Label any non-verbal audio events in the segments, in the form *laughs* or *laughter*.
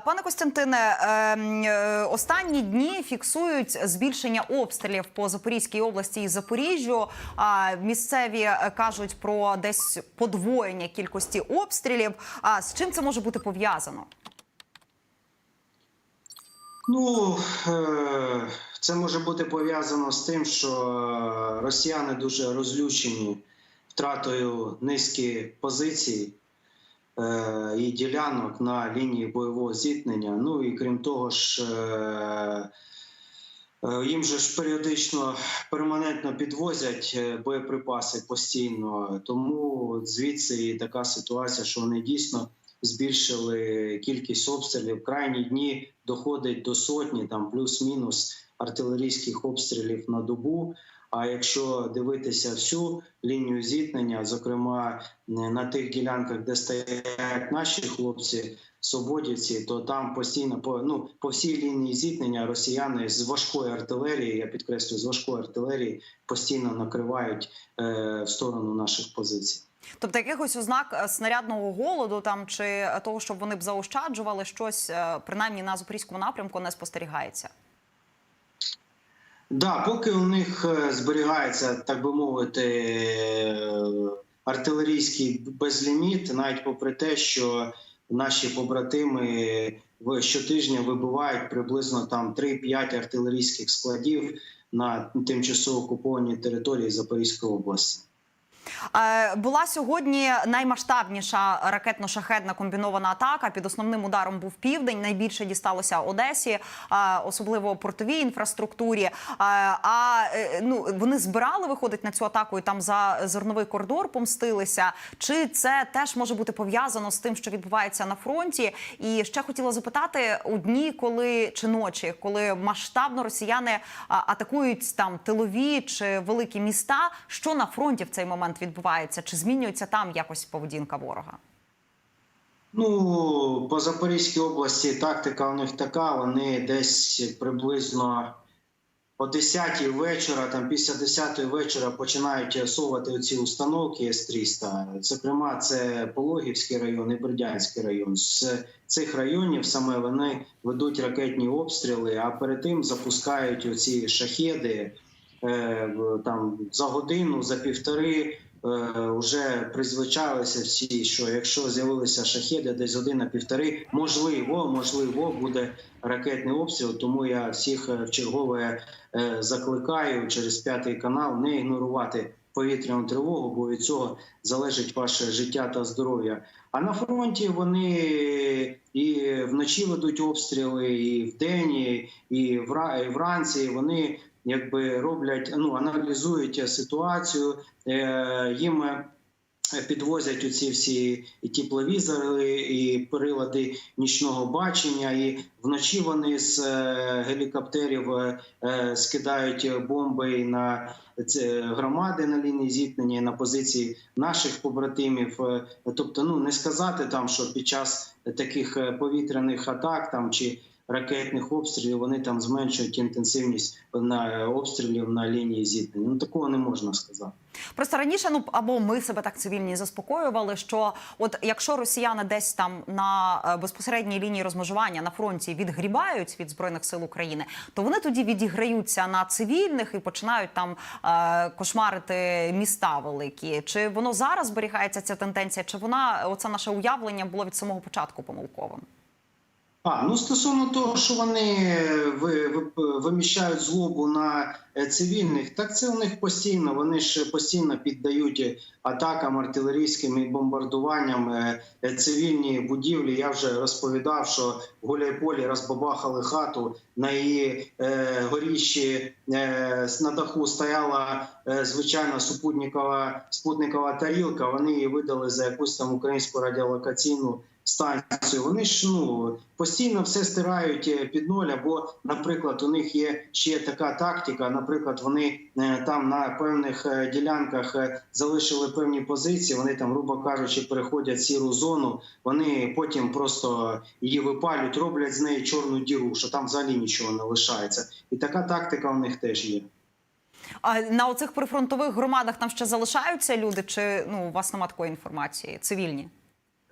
Пане Костянтине, ем, е, останні дні фіксують збільшення обстрілів по Запорізькій області і Запоріжжю. А місцеві е, кажуть про десь подвоєння кількості обстрілів. А з чим це може бути пов'язано? Ну е, це може бути пов'язано з тим, що росіяни дуже розлючені втратою низки позицій і ділянок на лінії бойового зіткнення. Ну і крім того ж, е, е, їм же ж періодично перманентно підвозять е, боєприпаси постійно. Тому звідси і така ситуація, що вони дійсно збільшили кількість обстрілів. Крайні дні доходить до сотні, там плюс-мінус артилерійських обстрілів на добу. А якщо дивитися всю лінію зіткнення, зокрема на тих ділянках, де стоять наші хлопці, свободівці, то там постійно по ну по всій лінії зіткнення росіяни з важкої артилерії, я підкреслюю, з важкої артилерії постійно накривають е, в сторону наших позицій. Тобто якихось ознак е, снарядного голоду там чи того, щоб вони б заощаджували щось, е, принаймні на запорізькому напрямку, не спостерігається. Да, поки у них е, зберігається, так би мовити, е, артилерійський безліміт, навіть попри те, що наші побратими в- щотижня вибивають приблизно там 3-5 артилерійських складів на тимчасово окупованій території Запорізької області. Е, Була сьогодні наймасштабніша ракетно-шахедна комбінована атака. Під основним ударом був південь. Найбільше дісталося Одесі, е, особливо портовій інфраструктурі. Е, А ну вони збирали виходить на цю атаку і там за зерновий коридор помстилися. Чи це теж може бути пов'язано з тим, що відбувається на фронті? І ще хотіла запитати у дні, коли чи ночі, коли масштабно росіяни атакують там тилові чи великі міста, що на фронті в цей момент відбувається? Чи змінюється там якось поведінка ворога? Ну, по Запорізькій області тактика у них така. Вони десь приблизно о 10 вечора, там після 10 вечора починають совати оці установки С-300. Зокрема, це Пологівський район і Бердянський район. З цих районів саме вони ведуть ракетні обстріли, а перед тим запускають оці шахеди там за годину, за півтори. Е, Вже призвичалися всі, що якщо з'явилися шахеди десь година півтори, можливо, можливо, буде ракетний обстріл. Тому я всіх е, в чергове е, закликаю через п'ятий канал не ігнорувати повітряну тривогу, бо від цього залежить ваше життя та здоров'я. А на фронті вони і вночі ведуть обстріли, і вдень, і вранці. Вони якби роблять, ну аналізують ситуацію. Е, їм е, підвозять оці всі і тепловізори, і прилади нічного бачення. І вночі вони з е, гелікоптерів скидають бомби на громади на лінії зіткнення, на позиції наших побратимів. Тобто, ну не сказати там, що під час таких повітряних атак там чи ракетних обстрілів вони там зменшують інтенсивність на е, обстрілів на лінії зіткнення. Ну такого не можна сказати. Просто раніше, ну або ми себе так цивільні заспокоювали, що от якщо росіяни десь там на е, безпосередній лінії розмежування на фронті відгрібають від збройних сил України, то вони тоді відіграються на цивільних і починають там е, кошмарити міста великі. Чи воно зараз зберігається ця тенденція? Чи вона оце наше уявлення було від самого початку помилковим? А ну стосовно того, що вони ви, ви, виміщають злобу на е, цивільних, так це у них постійно. Вони ж постійно піддають атакам артилерійським і бомбардуванням е, е, цивільні будівлі. Я вже розповідав, що в Гуляйполі розбабахали хату на її горіщі на даху стояла звичайна супутникова спутникова тарілка. Вони її видали за якусь там українську радіолокаційну станцію. Вони ж ну постійно все стирають е, під ноль. Або, наприклад, у них є ще така тактика. Наприклад, вони е, там на певних е, ділянках залишили певні позиції. Вони там, грубо кажучи, переходять сіру зону. Вони потім просто її випалюють, роблять з неї чорну діру, що там взагалі нічого не лишається. І така тактика у них теж є. А на оцих прифронтових громадах там ще залишаються люди? Чи ну у вас немає такої інформації? Цивільні?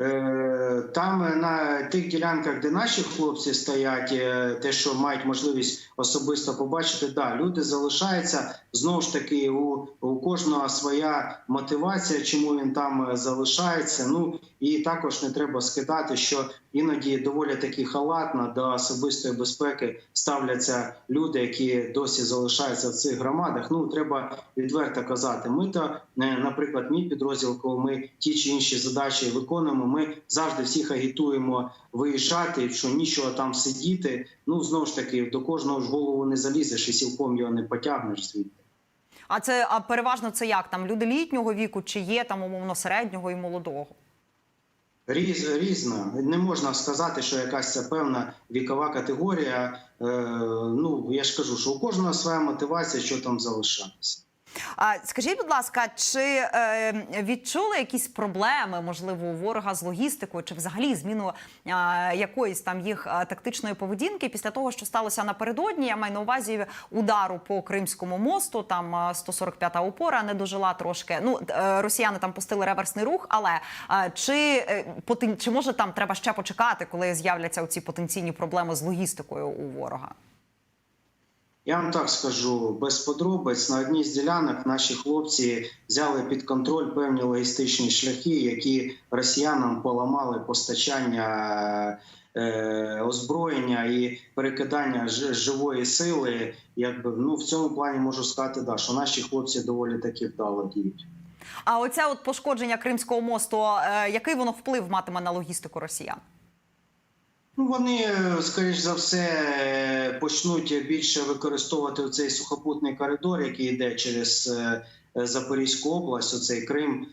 Е, Там на тих ділянках, де наші хлопці стоять, е, те, що мають можливість особисто побачити, да, люди залишаються. Знову ж таки, у, у кожного своя мотивація, чому він там е, залишається. Ну і також не треба скидати, що іноді доволі таки халатно до особистої безпеки ставляться люди, які досі залишаються в цих громадах. Ну треба відверто казати. Ми то, е, наприклад, мій підрозділ, коли ми ті чи інші задачі виконуємо, ми завжди всіх агітуємо виїжджати, що нічого там сидіти. Ну знову ж таки, до кожного ж голову не залізеш і сілком його не потягнеш звідти. А це а переважно це як там люди літнього віку, чи є там умовно середнього і молодого? Різ, різна. Не можна сказати, що якась це певна вікова категорія. Е, ну я ж кажу, що у кожного своя мотивація, що там залишатися. А скажіть, будь ласка, чи е, відчули якісь проблеми, можливо, у ворога з логістикою, чи взагалі зміну е, якоїсь там їх е, тактичної поведінки після того, що сталося напередодні? Я маю на увазі удару по Кримському мосту. Там е, 145-та опора не дожила трошки. Ну росіяни там пустили реверсний рух, але чи чи може там треба ще почекати, коли з'являться ці потенційні проблеми з логістикою у ворога? Я вам так скажу без подробиць. На одній з ділянок наші хлопці взяли під контроль певні логістичні шляхи, які росіянам поламали постачання е, озброєння і перекидання ж- живої сили. Якби ну в цьому плані можу сказати, да, що наші хлопці доволі таки вдало діють. А оце от пошкодження Кримського мосту, е, який воно вплив матиме на логістику росіян? Ну, вони, е, скоріш за все, е, почнуть більше використовувати цей сухопутний коридор, який йде через е, Запорізьку область, оцей Крим,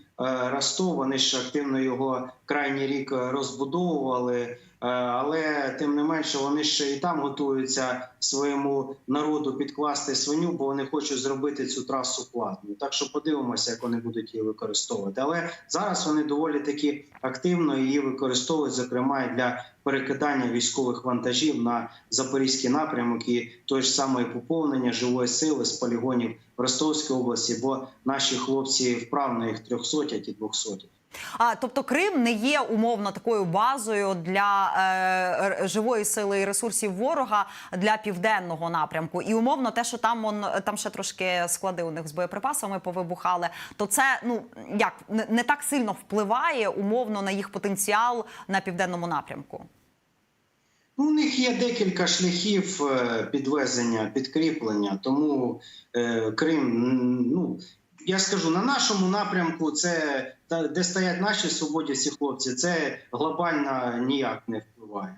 Ростов. Вони ж активно його крайній рік розбудовували. Е, Але тим не менше вони ще і там готуються своєму народу підкласти свиню, бо вони хочуть зробити цю трасу платною. Так що подивимося, як вони будуть її використовувати. Але зараз вони доволі таки активно її використовують, зокрема і для перекидання військових вантажів на запорізький напрямок і той ж самої поповнення живої сили з полігонів в Ростовській області, бо наші хлопці вправно їх трьохсотять і двохсотять. А тобто Крим не є умовно такою базою для е, живої сили і ресурсів ворога для південного напрямку. І умовно, те, що там он там ще трошки склади у них з боєприпасами повибухали, то це ну як не, так сильно впливає умовно на їх потенціал на південному напрямку. Ну, у них є декілька шляхів е, підвезення, підкріплення, тому е, Крим, ну я скажу, на нашому напрямку, це де стоять наші свободівці хлопці, це глобально ніяк не впливає.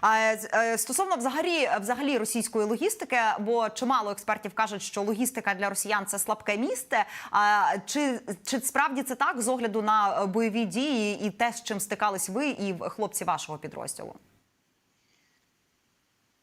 А е, е, стосовно взагалі, взагалі російської логістики, бо чимало експертів кажуть, що логістика для росіян це слабке місце. А чи, чи справді це так з огляду на бойові дії і те, з чим стикались ви і хлопці вашого підрозділу?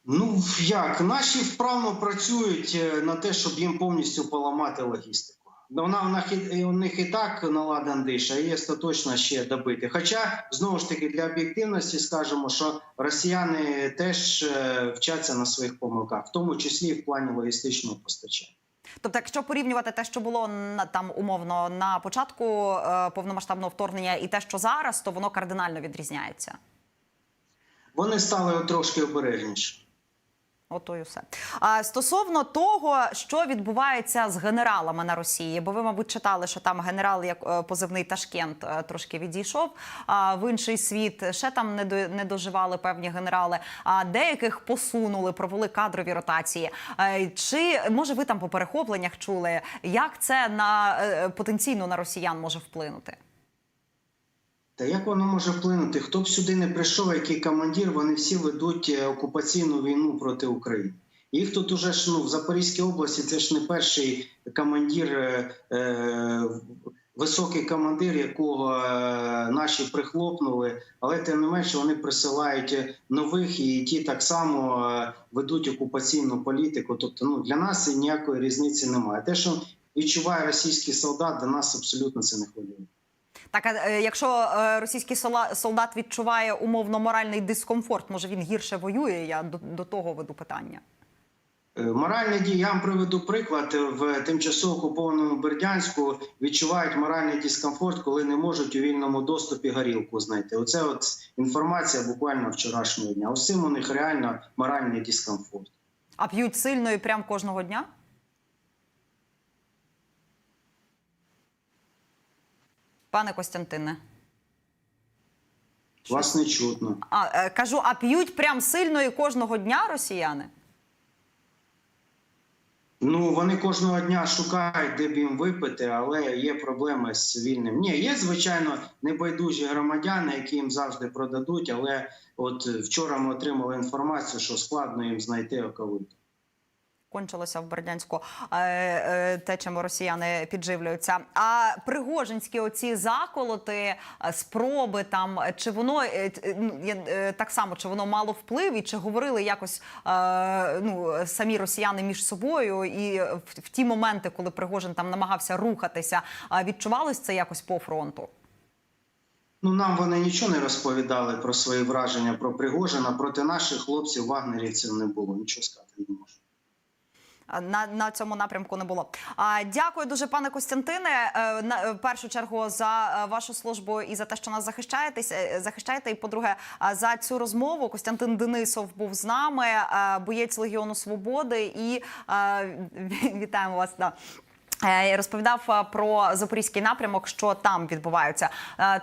Ну як наші вправно працюють е, на те, щоб їм повністю поламати логістику. Вона в них і- у них і так наладан диша, і остаточно ще добити. Хоча знову ж таки для об'єктивності скажемо, що росіяни теж е, вчаться на своїх помилках, в тому числі і в плані логістичного постачання. Тобто, якщо порівнювати те, що було там умовно на початку е, повномасштабного вторгнення, і те, що зараз, то воно кардинально відрізняється. Вони стали трошки обережніші. Ото й усе. А стосовно того, що відбувається з генералами на Росії, бо ви, мабуть, читали, що там генерал, як е, позивний Ташкент, е, трошки відійшов в інший світ. Ще там не до не доживали певні генерали. А деяких посунули, провели кадрові ротації. Е, Чи може ви там по перехопленнях чули, як це на потенційно на росіян може вплинути? Та як воно може вплинути? Хто б сюди не прийшов, який командир, вони всі ведуть е, окупаційну війну проти України. Їх тут уже ж ну в Запорізькій області це ж не перший командир, е, е, високий командир, якого е, наші прихлопнули, але тим не менше вони присилають нових і ті так само ведуть окупаційну політику. Тобто, ну для нас ніякої різниці немає. Те, що відчуває російський солдат, до нас абсолютно це не хвилює. Так, а е, якщо е, російський солдат відчуває умовно моральний дискомфорт, може він гірше воює? Я до, до того веду питання. Е, Моральні дії, я вам приведу приклад. В тимчасово окупованому Бердянську відчувають моральний дискомфорт, коли не можуть у вільному доступі горілку знайти. Оце от інформація буквально вчорашнього дня. Цим у них реально моральний дискомфорт. А п'ють сильно і прям кожного дня? Пане Костянтине. Вас не чутно. А, е, кажу, а п'ють прям сильно і кожного дня росіяни? Ну вони кожного дня шукають, де б їм випити, але є проблеми з вільним. Ні, є звичайно небайдужі громадяни, які їм завжди продадуть. Але от вчора ми отримали інформацію, що складно їм знайти оковиту. Кончилося в Бердянську е, е, те, чим росіяни підживлюються. А пригожинські оці заколоти, е, спроби там, чи воно так само, чи воно мало вплив, і чи говорили якось ну, самі росіяни між собою, і в, ті моменти, коли Пригожин там намагався рухатися, відчувалось це якось по фронту? Ну нам вони нічого не розповідали про свої враження про Пригожина. Проти наших хлопців вагнерівців не було. Нічого сказати не можу. На, на цьому напрямку не було. А, дякую дуже, пане Костянтине. е, На в першу чергу за е, вашу службу і за те, що нас захищаєтесь, е, захищаєте. І по-друге, за цю розмову Костянтин Денисов був з нами, е, боєць Легіону Свободи. І е, *laughs* вітаємо вас. Е, Розповідав е, про запорізький напрямок, що там відбуваються. Е,